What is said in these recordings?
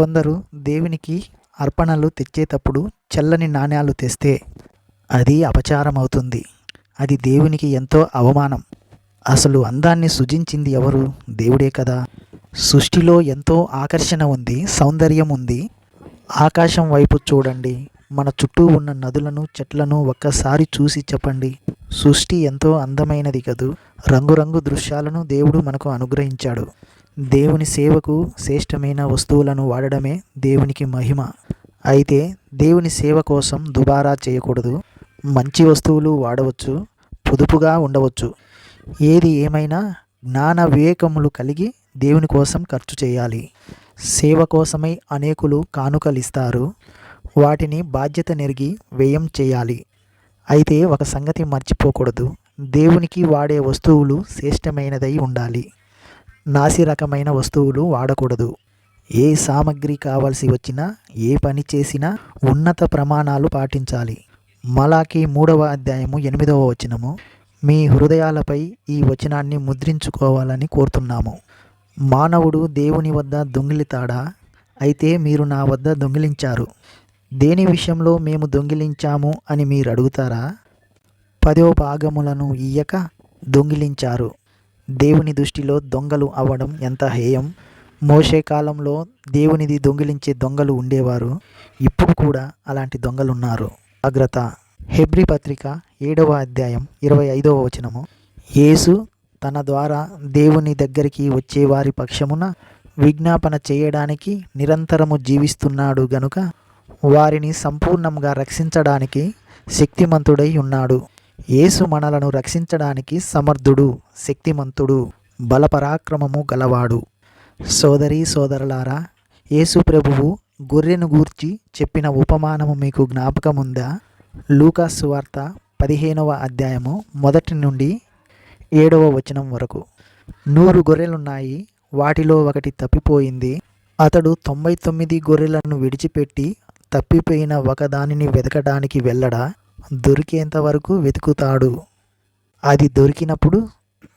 కొందరు దేవునికి అర్పణలు తెచ్చేటప్పుడు చల్లని నాణ్యాలు తెస్తే అది అపచారం అవుతుంది అది దేవునికి ఎంతో అవమానం. అసలు అందాన్ని సృజించింది ఎవరు? దేవుడే కదా. సృష్టిలో ఎంతో ఆకర్షణ ఉంది సౌందర్యం ఉంది. ఆకాశం వైపు చూడండి. మన చుట్టూ ఉన్న నదులను చెట్లను ఒక్కసారి చూసి చెప్పండి. సృష్టి ఎంతో అందమైనది కదూ? రంగురంగు దృశ్యాలను దేవుడు మనకు అనుగ్రహించాడు. దేవుని సేవకు శ్రేష్టమైన వస్తువులను వాడడమే దేవునికి మహిమ. అయితే దేవుని సేవ కోసం దుబారా చేయకూడదు. మంచి వస్తువులు వాడవచ్చు పొదుపుగా ఉండవచ్చు. ఏది ఏమైనా జ్ఞాన వివేకములు కలిగి దేవుని కోసం ఖర్చు చేయాలి. సేవ కోసమై అనేకులు కానుకలిస్తారు. వాటిని బాధ్యత నెరిగి వ్యయం చేయాలి. అయితే ఒక సంగతి మర్చిపోకూడదు. దేవునికి వాడే వస్తువులు శ్రేష్టమైనదై ఉండాలి. నాసి రకమైన వస్తువులు వాడకూడదు. ఏ సామగ్రి కావాల్సి వచ్చినా ఏ పని చేసినా ఉన్నత ప్రమాణాలు పాటించాలి. మలాకి మూడవ అధ్యాయము ఎనిమిదవ వచనము. మీ హృదయాలపై ఈ వచనాన్ని ముద్రించుకోవాలని కోరుతున్నాము. మానవుడు దేవుని వద్ద దొంగిలితాడా? అయితే మీరు నా వద్ద దొంగిలించారు. దేని విషయంలో మేము దొంగిలించాము అని మీరు అడుగుతారా? పదో భాగములను ఇయ్యక దొంగిలించారు. దేవుని దృష్టిలో దొంగలు అవ్వడం ఎంత హేయం? మోసే కాలంలో దేవునిది దొంగిలించే దొంగలు ఉండేవారు. ఇప్పుడు కూడా అలాంటి దొంగలు ఉన్నారు జాగ్రత్త. హెబ్రి పత్రిక ఏడవ అధ్యాయం ఇరవై ఐదవ వచనము. యేసు తన ద్వారా దేవుని దగ్గరికి వచ్చే వారి పక్షమున విజ్ఞాపన చేయడానికి నిరంతరము జీవిస్తున్నాడు గనుక వారిని సంపూర్ణంగా రక్షించడానికి శక్తిమంతుడై ఉన్నాడు. యేసు మనలను రక్షించడానికి సమర్థుడు శక్తిమంతుడు బలపరాక్రమము గలవాడు. సోదరి సోదరులారా యేసు ప్రభువు గొర్రెను గూర్చి చెప్పిన ఉపమానము మీకు జ్ఞాపకముందా? లూకాసు వార్త పదిహేనవ అధ్యాయము మొదటి నుండి ఏడవ వచనం వరకు. నూరు గొర్రెలున్నాయి వాటిలో ఒకటి తప్పిపోయింది. అతడు తొంభై తొమ్మిది గొర్రెలను విడిచిపెట్టి తప్పిపోయిన ఒకదానిని వెతకడానికి వెళ్ళడా? దొరికేంత వరకు వెతుకుతాడు. అది దొరికినప్పుడు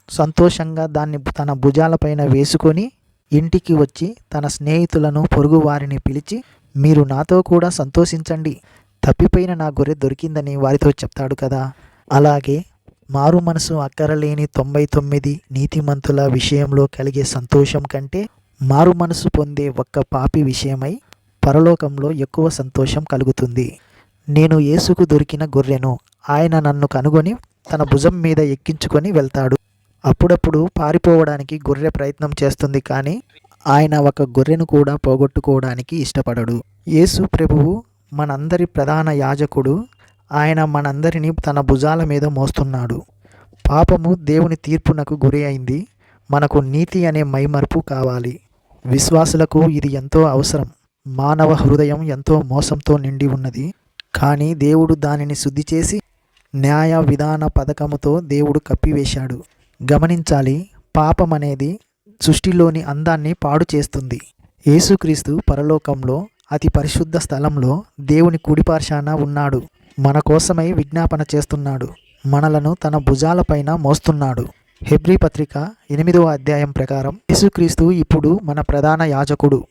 సంతోషంగా దాన్ని తన భుజాలపైన వేసుకొని ఇంటికి వచ్చి తన స్నేహితులను పొరుగు వారిని పిలిచి మీరు నాతో కూడా సంతోషించండి. తప్పిపోయిన నా గొర్రె దొరికిందని వారితో చెప్తాడు కదా. అలాగే మారు మనసు అక్కరలేని తొంభై తొమ్మిది నీతిమంతుల విషయంలో కలిగే సంతోషం కంటే మారు మనసు పొందే ఒక్క పాపి విషయమై పరలోకంలో ఎక్కువ సంతోషం కలుగుతుంది. నేను యేసుకు దొరికిన గొర్రెను ఆయన నన్ను కనుగొని తన భుజం మీద ఎక్కించుకొని వెళ్తాడు. అప్పుడప్పుడు పారిపోవడానికి గొర్రె ప్రయత్నం చేస్తుంది కానీ ఆయన ఒక గొర్రెను కూడా పోగొట్టుకోవడానికి ఇష్టపడడు. యేసు ప్రభువు మనందరి ప్రధాన యాజకుడు. ఆయన మనందరినీ తన భుజాల మీద మోస్తున్నాడు. పాపము దేవుని తీర్పునకు గురి అయింది. మనకు నీతి అనే మైమర్పు కావాలి. విశ్వాసులకు ఇది ఎంతో అవసరం. మానవ హృదయం ఎంతో మోసంతో నిండి ఉన్నది. కానీ దేవుడు దానిని శుద్ధి చేసి న్యాయ విధాన పథకముతో దేవుడు కప్పివేశాడు. గమనించాలి పాపం అనేది సృష్టిలోని అందాన్ని పాడు చేస్తుంది. యేసుక్రీస్తు పరలోకంలో అతి పరిశుద్ధ స్థలంలో దేవుని కుడిపార్శాన ఉన్నాడు. మన కోసమై విజ్ఞాపన చేస్తున్నాడు. మనలను తన భుజాలపైన మోస్తున్నాడు. హెబ్రీ పత్రిక ఎనిమిదవ అధ్యాయం ప్రకారం యేసుక్రీస్తు ఇప్పుడు మన ప్రధాన యాజకుడు.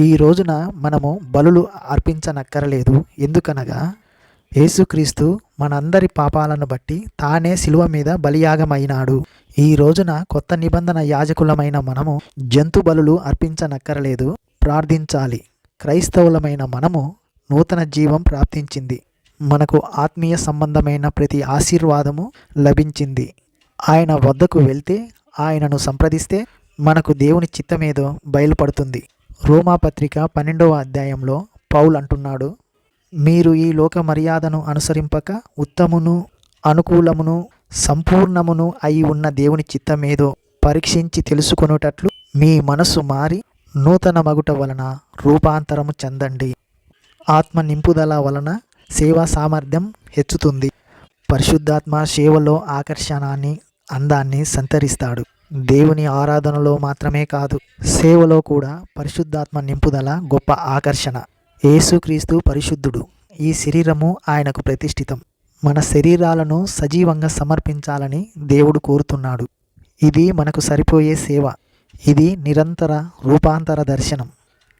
ఈ రోజున మనము బలులు అర్పించనక్కరలేదు. ఎందుకనగా యేసుక్రీస్తు మనందరి పాపాలను బట్టి తానే శిలువ మీద బలియాగమైనాడు. ఈ రోజున కొత్త నిబంధన యాజకులమైన మనము జంతు బలులు అర్పించనక్కరలేదు. ప్రార్థించాలి. క్రైస్తవులమైన మనము నూతన జీవం ప్రాప్తించింది. మనకు ఆత్మీయ సంబంధమైన ప్రతి ఆశీర్వాదము లభించింది. ఆయన వద్దకు వెళ్తే ఆయనను సంప్రదిస్తే మనకు దేవుని చిత్తమేదో బయలుపడుతుంది. రోమాపత్రిక పన్నెండవ అధ్యాయంలో పౌల్ అంటున్నాడు మీరు ఈ లోక మర్యాదను అనుసరింపక ఉత్తమును అనుకూలమును సంపూర్ణమును అయి ఉన్న దేవుని చిత్తమేదో పరీక్షించి తెలుసుకొనుటట్లు మీ మనసు మారి నూతన మగుట వలన రూపాంతరము చెందండి. ఆత్మ నింపుదల వలన సేవా సామర్థ్యం హెచ్చుతుంది. పరిశుద్ధాత్మ సేవలో ఆకర్షణాన్ని అందాన్ని సంతరిస్తాడు. దేవుని ఆరాధనలో మాత్రమే కాదు సేవలో కూడా పరిశుద్ధాత్మ నింపుదల గొప్ప ఆకర్షణ. యేసుక్రీస్తు పరిశుద్ధుడు. ఈ శరీరము ఆయనకు ప్రతిష్ఠితం. మన శరీరాలను సజీవంగా సమర్పించాలని దేవుడు కోరుతున్నాడు. ఇది మనకు సరిపోయే సేవ. ఇది నిరంతర రూపాంతర దర్శనం.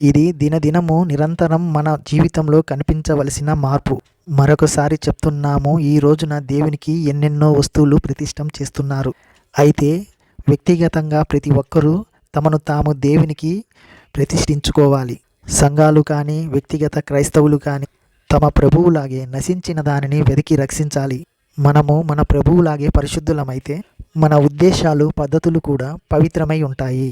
ఇది దినదినము నిరంతరం మన జీవితంలో కనిపించవలసిన మార్పు. మరొకసారి చెప్తున్నాము ఈ రోజున దేవునికి ఎన్నెన్నో వస్తువులు ప్రతిష్టం చేస్తున్నారు. అయితే వ్యక్తిగతంగా ప్రతి ఒక్కరూ తమను తాము దేవునికి ప్రతిష్ఠించుకోవాలి. సంఘాలు కానీ వ్యక్తిగత క్రైస్తవులు కానీ తమ ప్రభువులాగే నశించిన దానిని వెతికి రక్షించాలి. మనము మన ప్రభువులాగే పరిశుద్ధులమైతే మన ఉద్దేశాలు పద్ధతులు కూడా పవిత్రమై ఉంటాయి.